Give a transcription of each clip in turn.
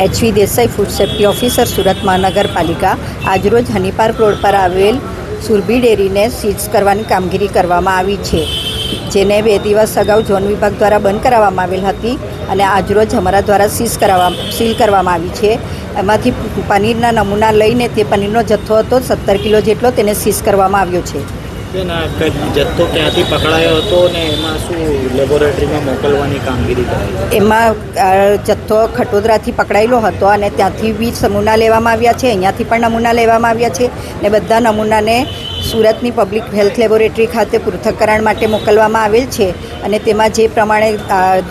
HV Desai food safety officer Surat મહાનગરપાલિકા આજરોજ Honey Park road પર આવેલ સુરભી ડેરીને સીઝ કરવાની કામગીરી કરવામાં આવી છે, જેને બે દિવસ અગાઉ ઝોન વિભાગ દ્વારા બંધ કરાવવામાં આવેલ હતી અને આજરોજ અમારા દ્વારા સીઝ કરાવવા, સીલ કરવામાં આવી છે. એમાંથી પનીરના નમૂના લઈને તે પનીરનો જથ્થો હતો, સત્તર કિલો જેટલો તેને સીઝ કરવામાં આવ્યો છે. બેન આ જથ્થો ક્યાંથી પકડાયો હતો ને એમાં શું લેબોરેટરીમાં મોકલવાની કામગીરી કરાઈ એમાં જથ્થો ખટોદરાથી પકડાયેલો હતો અને ત્યાંથી બી નમૂના લેવામાં આવ્યા છે અહીંયાથી પણ નમૂના લેવામાં આવ્યા છે ને બધા નમૂનાને સુરતની પબ્લિક હેલ્થ લેબોરેટરી ખાતે પૃથ્થકરણ માટે મોકલવામાં આવેલ છે અને તેમાં જે પ્રમાણે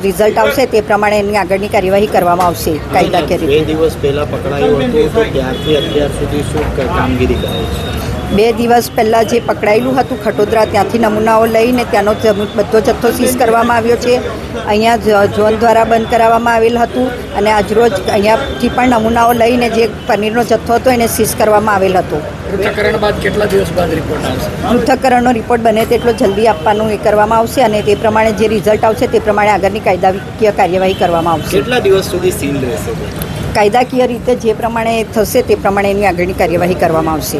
રિઝલ્ટ આવશે તે પ્રમાણે એની આગળની કાર્યવાહી કરવામાં આવશે કાયદાકીય બે દિવસ પહેલા પકડાયું હતું તો ત્યારથી અત્યાર સુધી શું કામગીરી કરાઈ છે? બે દિવસ પહેલાં જે પકડાયેલું હતું ખટોદરા ત્યાંથી નમૂનાઓ લઈને ત્યાંનો બધો જથ્થો સીઝ કરવામાં આવ્યો છે. અહીંયા ઝોન દ્વારા બંધ કરાવવામાં આવેલ હતું અને આજરોજ અહીંયાથી પણ નમૂનાઓ લઈને જે પનીરનો જથ્થો હતો એને સીઝ કરવામાં આવેલ હતો. પૃથ્થકરણ બાદ કેટલા દિવસ બાદ રિપોર્ટ આવશે? પૃથ્થકરણનો રિપોર્ટ બને તેટલો જલ્દી આપવાનું એ કરવામાં આવશે અને તે પ્રમાણે જે રિઝલ્ટ આવશે તે પ્રમાણે આગળની કાયદાકીય કાર્યવાહી કરવામાં આવશે. કેટલા દિવસ સુધી સીલ રહેશે? કાયદાકીય રીતે જે પ્રમાણે થશે તે પ્રમાણે એની આગળની કાર્યવાહી કરવામાં આવશે.